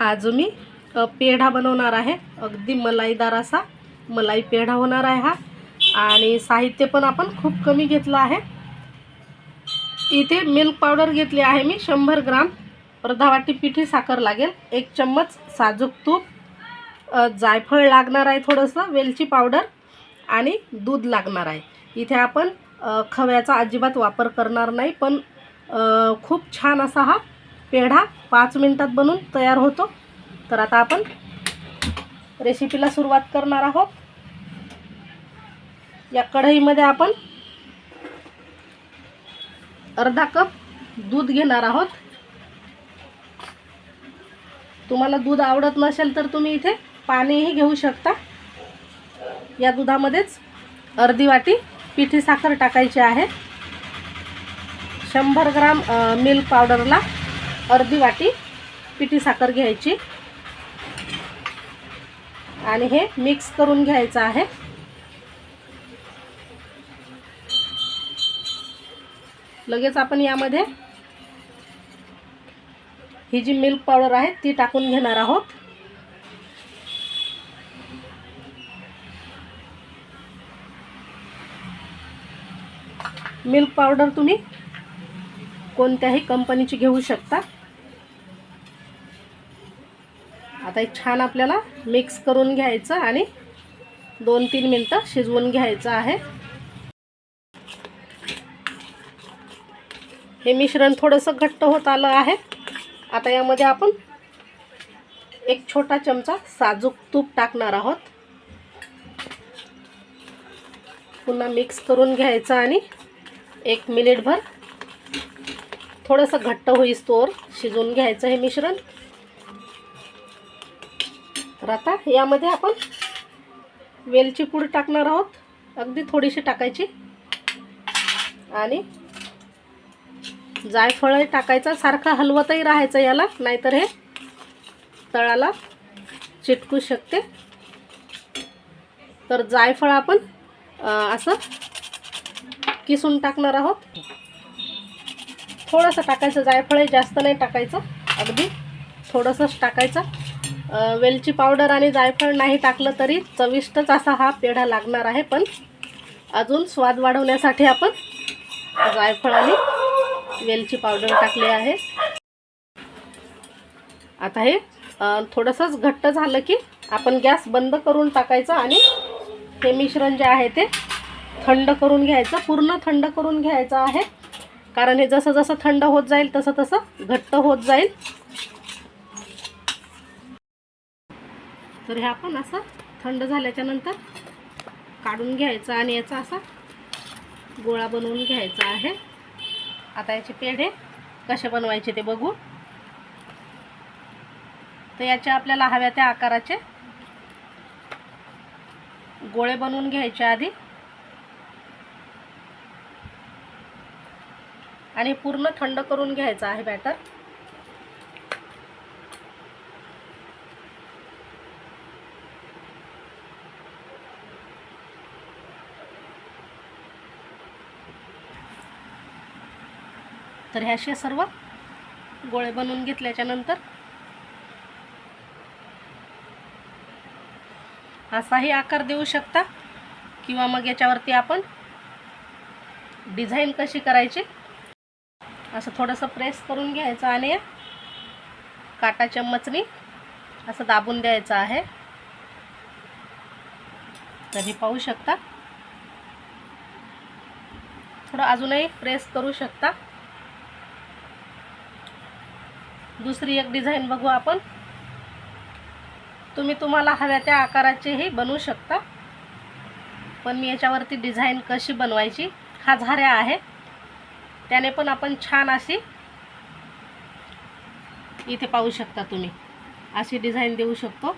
आज मी पेढा बनवणार आहे. अगदी मलाईदार असा मलाई पेढा होणार आहे हा. आणि साहित्य पण आपण खूप कमी घेतलं आहे. इथे मिल्क पावडर घेतली आहे मी शंभर ग्राम. अर्धा वाटी पिठी साखर लागेल एक चम्मच साजूक तूप. जायफळ लागणार आहे थोडंसं वेलची पावडर आणि दूध लागणार आहे. इथे आपण खव्याचा अजिबात वापर करणार नाही पण खूप छान असा हा पेढा पाच मिनटात बनून तयार होतो. तर आता आपण रेसिपीला सुरुवात करणार आहोत. या कढईमध्ये आपण अर्धा कप दूध घेणार आहोत. तुम्हाला दूध आवडत नसेल तर तुम्ही इथे पाणीही घेऊ शकता. या दुधामध्येच अर्धी वाटी पिठी साखर टाकायची आहे. शंभर ग्राम मिल्क पावडरला अर्धी वाटी पिठी साखर घ्यायची. आणि हे मिक्स करून घ्यायचं आहे. लगेच आपण यामध्ये ही जी मिल्क पावडर आहे ती टाकून घेणार आहोत. मिल्क पावडर तुम्ही कोणत्याही कंपनीची घेऊ शकता. आता एक छान आपल्याला मिक्स करून घ्यायचं आणि दोन तीन मिनटं शिजवून घ्यायचं आहे. हे मिश्रण थोडंसं घट्ट होत आलं आहे. आता यामध्ये आपण एक छोटा चमचा साजूक तूप टाकणार आहोत. पुन्हा मिक्स करून घ्यायचं आणि एक मिनिटभर थोडंसं घट्ट होईस तोवर शिजवून घ्यायचं हे मिश्रण. तर आता यामध्ये आपण वेलची पूड टाकणार आहोत. अगदी थोडीशी टाकायची. आणि जायफळ टाकायचं. सारखं हलवतही राहायचं याला नाहीतर हे तळाला चिटकू शकते. तर जायफळ आपण असं किसून टाकणार आहोत. थोडंसं टाकायचं. जायफळ जास्त नाही टाकायचं. अगदी थोडंसंच टाकायचं. वेलची पावडर आणि जायफळ नाही टाकलं तरी चविष्टच असा हा पेढा लागणार आहे. पण अजून स्वाद वाढवण्यासाठी आपण जायफळ आणि वेलची पावडर टाकली आहे. आता हे थोडंसंच घट्ट झालं की आपण गॅस बंद करून टाकायचं आणि हे मिश्रण जे आहे ते थंड करून घ्यायचं पूर्ण थंड करून घ्यायचं आहे. कारण हे जसं जसं थंड होत जाईल तसं तसं घट्ट होत जाईल. तर हे आपण असं थंड झाल्याच्यानंतर काढून घ्यायचं आणि याचा असा गोळा बनवून घ्यायचा आहे. आता याचे पेढे कसे बनवायचे ते बघू. तर याचे आपल्याला हव्या त्या आकाराचे गोळे बनवून घ्यायचे आधी. आणि पूर्ण थंड करून घ्यायचं आहे बॅटर. तर हे असे सर्व गोळे बनवून घेतल्याच्यानंतर असाही आकार देऊ शकता. किंवा मग याच्यावरती आपण डिझाईन कशी करायची असं थोडंसं प्रेस करून घ्यायचं आणि काटा चम्मचनी असं दाबून द्यायचं आहे. तरी पाहू शकता. थोडं अजूनही प्रेस करू शकता. दुसरी एक डिझाईन बघू आपण. तुम्ही तुम्हाला हव्या त्या आकाराचेही बनवू शकता. पण मी याच्यावरती डिझाईन कशी बनवायची हा झाऱ्या आहे. त्याने पण आपण छान अशी इथे पाहू शकता तुम्ही. अशी डिझाईन देऊ शकतो.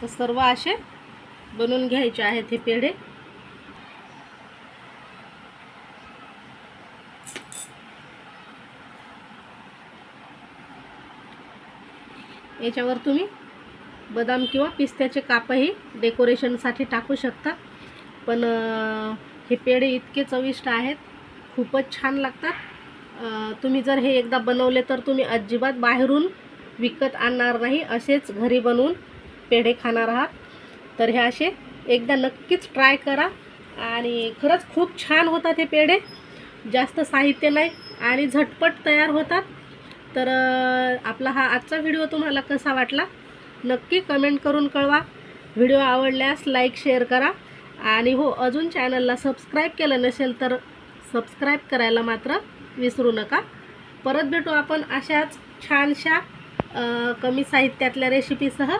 तर सर्व असे बनवून घ्यायचे आहेत हे पेढे. याच्यावर तुम्ही बदाम किंवा पिस्त्याचे कापही डेकोरेशनसाठी टाकू शकता. पण हे पेढे इतके चविष्ट आहेत खूपच छान लागतात. तुम्ही जर हे एकदा बनवले तर तुम्ही अजिबात बाहेरून विकत आणणार नाही असेच घरी बनवून पेढे खाणार आहात. तर हे असे एकदा नक्कीच ट्राय करा. आणि खरंच खूप छान होतात हे पेढे. जास्त साहित्य नाही आणि झटपट तयार होतात. तर आपला हा आजचा व्हिडिओ तुम्हाला कसा वाटला? नक्की कमेंट करून कळवा. व्हिडिओ आवडल्यास लाईक शेअर करा. आणि हो अजून चॅनलला सबस्क्राईब केलं नसेल तर सबस्क्राईब करायला मात्र विसरू नका. परत भेटू आपण अशाच छानशा कमी साहित्यातल्या रेसिपीसह